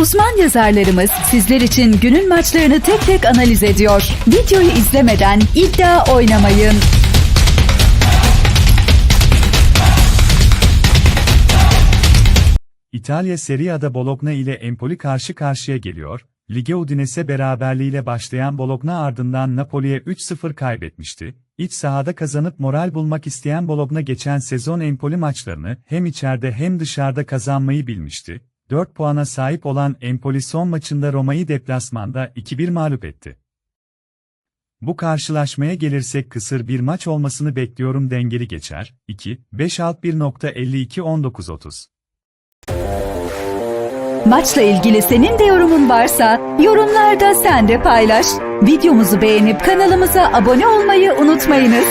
Uzman yazarlarımız sizler için günün maçlarını tek tek analiz ediyor. Videoyu izlemeden iddia oynamayın. İtalya Serie A'da Bologna ile Empoli karşı karşıya geliyor. Lige Udinese beraberliğiyle başlayan Bologna ardından Napoli'ye 3-0 kaybetmişti. İç sahada kazanıp moral bulmak isteyen Bologna geçen sezon Empoli maçlarını hem içeride hem dışarıda kazanmayı bilmişti. 4 puana sahip olan Empoli son maçında Roma'yı deplasmanda 2-1 mağlup etti. Bu karşılaşmaya gelirsek kısır bir maç olmasını bekliyorum dengeli geçer. 2, 5 alt 1.52 19-30. Maçla ilgili senin de yorumun varsa yorumlarda sen de paylaş. Videomuzu beğenip kanalımıza abone olmayı unutmayınız.